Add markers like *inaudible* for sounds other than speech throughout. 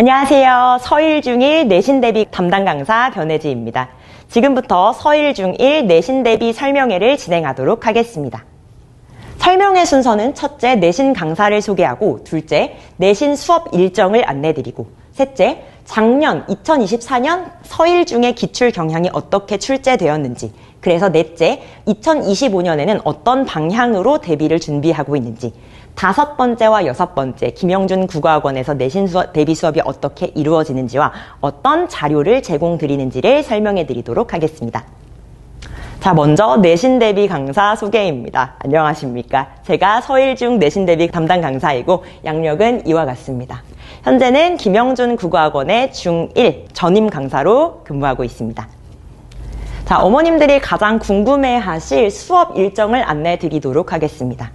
안녕하세요. 서일 중1 내신 대비 담당 강사 변혜지입니다. 지금부터 서일 중1 내신 대비 설명회를 진행하도록 하겠습니다. 설명회 순서는 첫째, 내신 강사를 소개하고 둘째, 내신 수업 일정을 안내드리고 셋째, 작년 2024년 서일 중의 기출 경향이 어떻게 출제되었는지 그래서 넷째, 2025년에는 어떤 방향으로 대비를 준비하고 있는지 다섯 번째와 여섯 번째 김영준 국어학원에서 내신 수업, 대비 수업이 어떻게 이루어지는지와 어떤 자료를 제공드리는지를 설명해 드리도록 하겠습니다. 자, 먼저 내신 대비 강사 소개입니다. 안녕하십니까. 제가 서일중 내신 대비 담당 강사이고 양력은 이와 같습니다. 현재는 김영준 국어학원의 중1 전임 강사로 근무하고 있습니다. 자, 어머님들이 가장 궁금해 하실 수업 일정을 안내 드리도록 하겠습니다.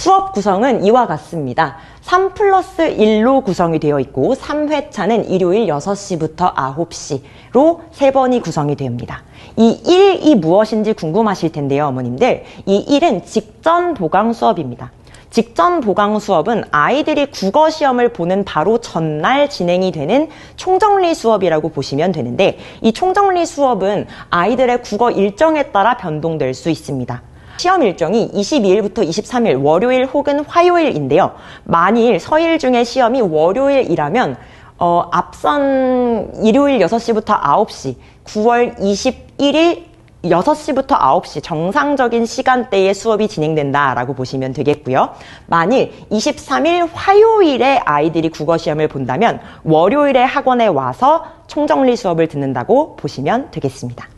수업 구성은 이와 같습니다. 3 플러스 1로 구성이 되어 있고 3회차는 일요일 6시부터 9시로 3번이 구성이 됩니다. 이 1이 무엇인지 궁금하실 텐데요, 어머님들. 이 1은 직전 보강 수업입니다. 직전 보강 수업은 아이들이 국어 시험을 보는 바로 전날 진행이 되는 총정리 수업이라고 보시면 되는데 이 총정리 수업은 아이들의 국어 일정에 따라 변동될 수 있습니다. 시험 일정이 22일부터 23일 월요일 혹은 화요일인데요. 만일 서일 중에 시험이 월요일이라면 어, 앞선 일요일 6시부터 9시, 9월 21일 6시부터 9시 정상적인 시간대에 수업이 진행된다라고 보시면 되겠고요. 만일 23일 화요일에 아이들이 국어 시험을 본다면 월요일에 학원에 와서 총정리 수업을 듣는다고 보시면 되겠습니다.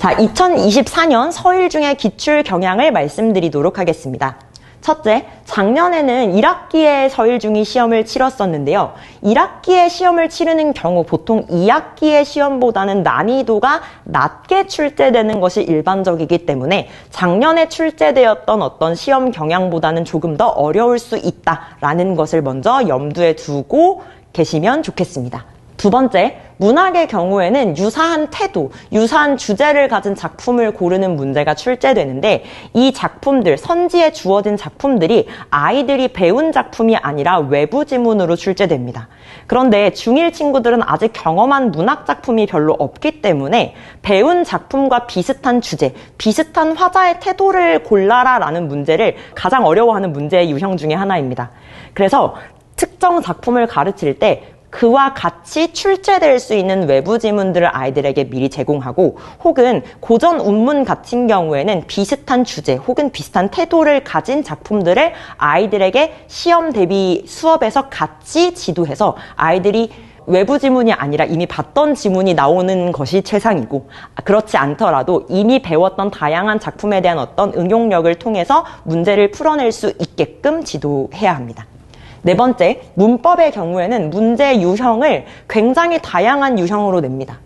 자, 2024년 서일 중에 기출 경향을 말씀드리도록 하겠습니다. 첫째, 작년에는 1학기에 서일 중이 시험을 치렀었는데요. 1학기에 시험을 치르는 경우 보통 2학기의 시험보다는 난이도가 낮게 출제되는 것이 일반적이기 때문에 작년에 출제되었던 어떤 시험 경향보다는 조금 더 어려울 수 있다라는 것을 먼저 염두에 두고 계시면 좋겠습니다. 두 번째, 문학의 경우에는 유사한 태도, 유사한 주제를 가진 작품을 고르는 문제가 출제되는데 이 작품들, 선지에 주어진 작품들이 아이들이 배운 작품이 아니라 외부 지문으로 출제됩니다. 그런데 중1 친구들은 아직 경험한 문학 작품이 별로 없기 때문에 배운 작품과 비슷한 주제, 비슷한 화자의 태도를 골라라 라는 문제를 가장 어려워하는 문제의 유형 중의 하나입니다. 그래서 특정 작품을 가르칠 때 그와 같이 출제될 수 있는 외부 지문들을 아이들에게 미리 제공하고 혹은 고전 운문 같은 경우에는 비슷한 주제 혹은 비슷한 태도를 가진 작품들을 아이들에게 시험 대비 수업에서 같이 지도해서 아이들이 외부 지문이 아니라 이미 봤던 지문이 나오는 것이 최상이고 그렇지 않더라도 이미 배웠던 다양한 작품에 대한 어떤 응용력을 통해서 문제를 풀어낼 수 있게끔 지도해야 합니다. 네 번째, 문법의 경우에는 문제 유형을 굉장히 다양한 유형으로 냅니다.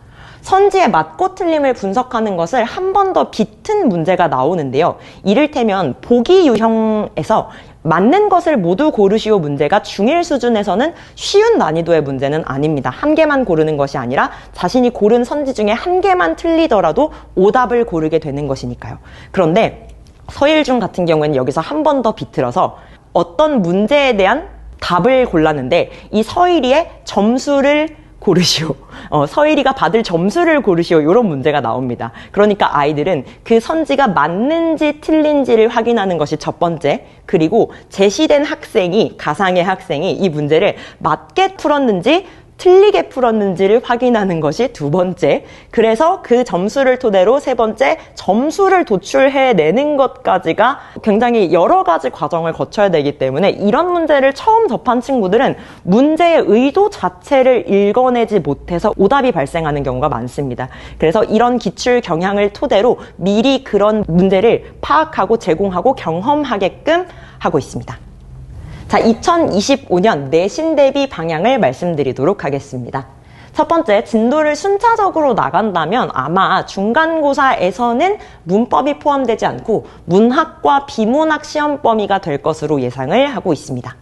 선지의 맞고 틀림을 분석하는 것을 한 번 더 비튼 문제가 나오는데요. 이를테면 보기 유형에서 맞는 것을 모두 고르시오 문제가 중1 수준에서는 쉬운 난이도의 문제는 아닙니다. 한 개만 고르는 것이 아니라 자신이 고른 선지 중에 한 개만 틀리더라도 오답을 고르게 되는 것이니까요. 그런데 서일중 같은 경우에는 여기서 한 번 더 비틀어서 어떤 문제에 대한 답을 골랐는데 이 서일이의 점수를 고르시오. *laughs* 어, 서일이가 받을 점수를 고르시오. 이런 문제가 나옵니다. 그러니까 아이들은 그 선지가 맞는지 틀린지를 확인하는 것이 첫 번째. 그리고 제시된 학생이, 가상의 학생이 이 문제를 맞게 풀었는지 틀리게 풀었는지를 확인하는 것이 두 번째. 그래서 그 점수를 토대로 세 번째, 점수를 도출해내는 것까지가 굉장히 여러 가지 과정을 거쳐야 되기 때문에 이런 문제를 처음 접한 친구들은 문제의 의도 자체를 읽어내지 못해서 오답이 발생하는 경우가 많습니다. 그래서 이런 기출 경향을 토대로 미리 그런 문제를 파악하고 제공하고 경험하게끔 하고 있습니다. 자, 2025년 내신 대비 방향을 말씀드리도록 하겠습니다. 첫 번째, 진도를 순차적으로 나간다면 아마 중간고사에서는 문법이 포함되지 않고 문학과 비문학 시험 범위가 될 것으로 예상을 하고 있습니다.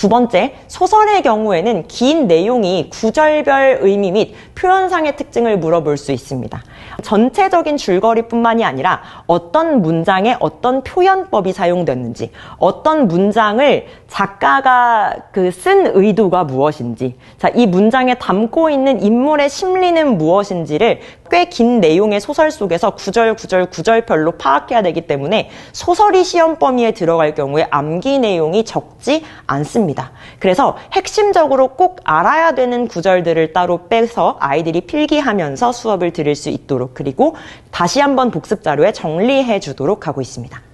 두 번째, 소설의 경우에는 긴 내용이 구절별 의미 및 표현상의 특징을 물어볼 수 있습니다. 전체적인 줄거리뿐만이 아니라 어떤 문장에 어떤 표현법이 사용됐는지, 어떤 문장을 작가가 그 쓴 의도가 무엇인지, 자, 이 문장에 담고 있는 인물의 심리는 무엇인지를 꽤 긴 내용의 소설 속에서 구절, 구절, 구절별로 파악해야 되기 때문에 소설이 시험 범위에 들어갈 경우에 암기 내용이 적지 않습니다. 그래서 핵심적으로 꼭 알아야 되는 구절들을 따로 빼서 아이들이 필기하면서 수업을 들을 수 있도록 그리고 다시 한번 복습 자료에 정리해 주도록 하고 있습니다.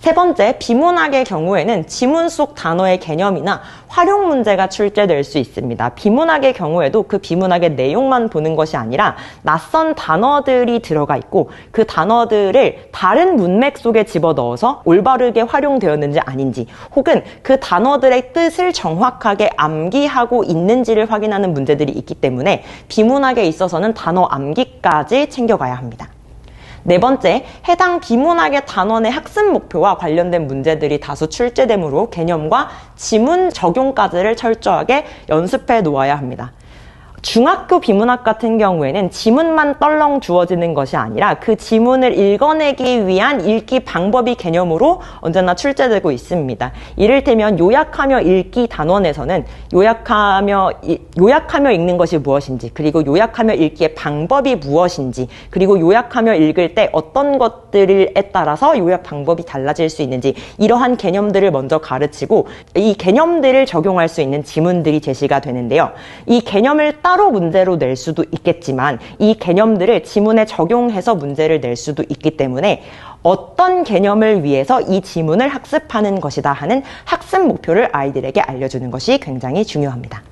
세 번째, 비문학의 경우에는 지문 속 단어의 개념이나 활용 문제가 출제될 수 있습니다. 비문학의 경우에도 그 비문학의 내용만 보는 것이 아니라 낯선 단어들이 들어가 있고 그 단어들을 다른 문맥 속에 집어넣어서 올바르게 활용되었는지 아닌지 혹은 그 단어들의 뜻을 정확하게 암기하고 있는지를 확인하는 문제들이 있기 때문에 비문학에 있어서는 단어 암기까지 챙겨가야 합니다. 네 번째, 해당 비문학의 단원의 학습 목표와 관련된 문제들이 다수 출제되므로 개념과 지문 적용까지를 철저하게 연습해 놓아야 합니다. 중학교 비문학 같은 경우에는 지문만 떨렁 주어지는 것이 아니라 그 지문을 읽어내기 위한 읽기 방법이 개념으로 언제나 출제되고 있습니다. 이를테면 요약하며 읽기 단원에서는 요약하며 요약하며 읽는 것이 무엇인지 그리고 요약하며 읽기의 방법이 무엇인지 그리고 요약하며 읽을 때 어떤 것들에 따라서 요약 방법이 달라질 수 있는지 이러한 개념들을 먼저 가르치고 이 개념들을 적용할 수 있는 지문들이 제시가 되는데요. 이 개념을 따로 문제로 낼 수도 있겠지만 이 개념들을 지문에 적용해서 문제를 낼 수도 있기 때문에 어떤 개념을 위해서 이 지문을 학습하는 것이다 하는 학습 목표를 아이들에게 알려주는 것이 굉장히 중요합니다.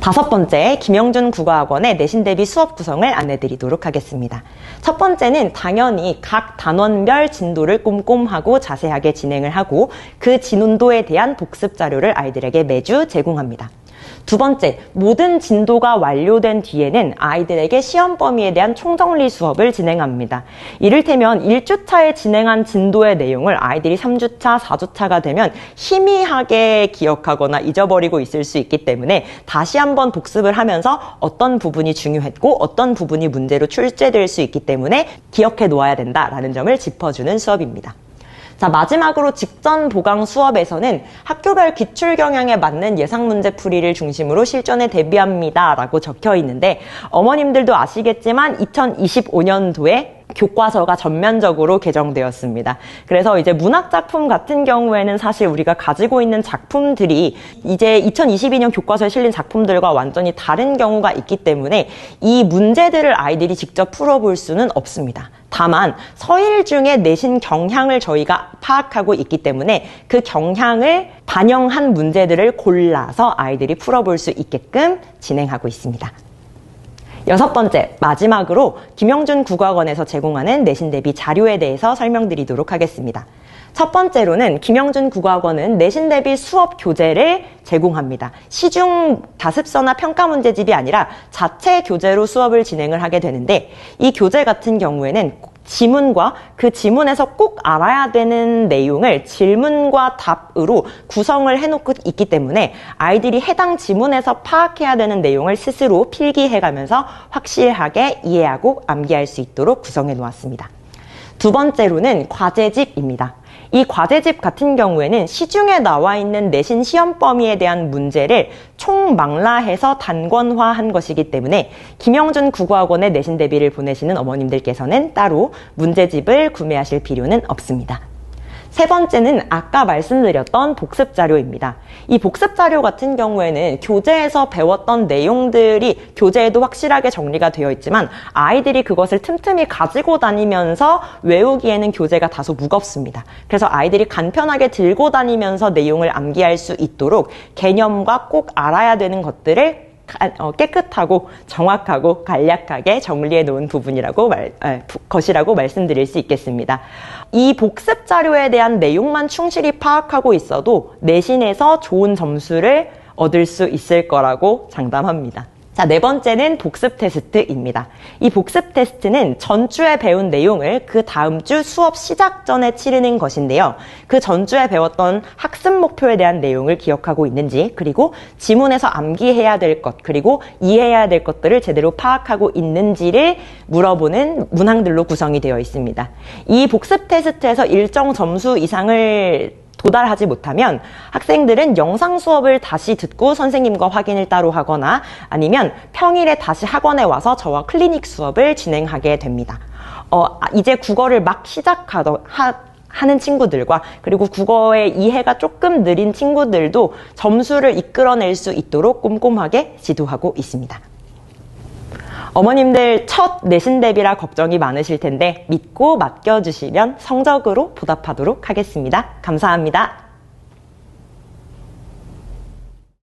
다섯 번째, 김영준 국어학원의 내신 대비 수업 구성을 안내드리도록 하겠습니다. 첫 번째는 당연히 각 단원별 진도를 꼼꼼하고 자세하게 진행을 하고 그 진도에 대한 복습 자료를 아이들에게 매주 제공합니다. 두 번째, 모든 진도가 완료된 뒤에는 아이들에게 시험 범위에 대한 총정리 수업을 진행합니다. 이를테면 1주차에 진행한 진도의 내용을 아이들이 3주차, 4주차가 되면 희미하게 기억하거나 잊어버리고 있을 수 있기 때문에 다시 한번 복습을 하면서 어떤 부분이 중요했고 어떤 부분이 문제로 출제될 수 있기 때문에 기억해 놓아야 된다라는 점을 짚어주는 수업입니다. 자, 마지막으로 직전 보강 수업에서는 학교별 기출 경향에 맞는 예상 문제 풀이를 중심으로 실전에 대비합니다. 라고 적혀 있는데 어머님들도 아시겠지만 2025년도에 교과서가 전면적으로 개정되었습니다. 그래서 이제 문학 작품 같은 경우에는 사실 우리가 가지고 있는 작품들이 이제 2022년 교과서에 실린 작품들과 완전히 다른 경우가 있기 때문에 이 문제들을 아이들이 직접 풀어볼 수는 없습니다. 다만 서일 중에 내신 경향을 저희가 파악하고 있기 때문에 그 경향을 반영한 문제들을 골라서 아이들이 풀어볼 수 있게끔 진행하고 있습니다. 여섯 번째, 마지막으로 김영준 국어학원에서 제공하는 내신 대비 자료에 대해서 설명드리도록 하겠습니다. 첫 번째로는 김영준 국어학원은 내신 대비 수업 교재를 제공합니다. 시중 다습서나 평가 문제집이 아니라 자체 교재로 수업을 진행을 하게 되는데 이 교재 같은 경우에는 지문과 그 지문에서 꼭 알아야 되는 내용을 질문과 답으로 구성을 해놓고 있기 때문에 아이들이 해당 지문에서 파악해야 되는 내용을 스스로 필기해가면서 확실하게 이해하고 암기할 수 있도록 구성해 놓았습니다. 두 번째로는 과제집입니다. 이 과제집 같은 경우에는 시중에 나와 있는 내신 시험 범위에 대한 문제를 총망라해서 단권화한 것이기 때문에 김영준 국어학원의 내신 대비를 보내시는 어머님들께서는 따로 문제집을 구매하실 필요는 없습니다. 세 번째는 아까 말씀드렸던 복습 자료입니다. 이 복습 자료 같은 경우에는 교재에서 배웠던 내용들이 교재에도 확실하게 정리가 되어 있지만 아이들이 그것을 틈틈이 가지고 다니면서 외우기에는 교재가 다소 무겁습니다. 그래서 아이들이 간편하게 들고 다니면서 내용을 암기할 수 있도록 개념과 꼭 알아야 되는 것들을 어, 깨끗하고 정확하고 간략하게 정리해 놓은 부분이라고 말, 에, 것이라고 말씀드릴 수 있겠습니다. 이 복습 자료에 대한 내용만 충실히 파악하고 있어도 내신에서 좋은 점수를 얻을 수 있을 거라고 장담합니다. 자, 네 번째는 복습 테스트입니다. 이 복습 테스트는 전주에 배운 내용을 그 다음 주 수업 시작 전에 치르는 것인데요. 그 전주에 배웠던 학습 목표에 대한 내용을 기억하고 있는지, 그리고 지문에서 암기해야 될 것, 그리고 이해해야 될 것들을 제대로 파악하고 있는지를 물어보는 문항들로 구성이 되어 있습니다. 이 복습 테스트에서 일정 점수 이상을 도달하지 못하면 학생들은 영상 수업을 다시 듣고 선생님과 확인을 따로 하거나 아니면 평일에 다시 학원에 와서 저와 클리닉 수업을 진행하게 됩니다. 어, 이제 국어를 막 시작하던, 하, 하는 친구들과 그리고 국어의 이해가 조금 느린 친구들도 점수를 이끌어낼 수 있도록 꼼꼼하게 지도하고 있습니다. 어머님들 첫 내신 대비라 걱정이 많으실 텐데 믿고 맡겨주시면 성적으로 보답하도록 하겠습니다. 감사합니다.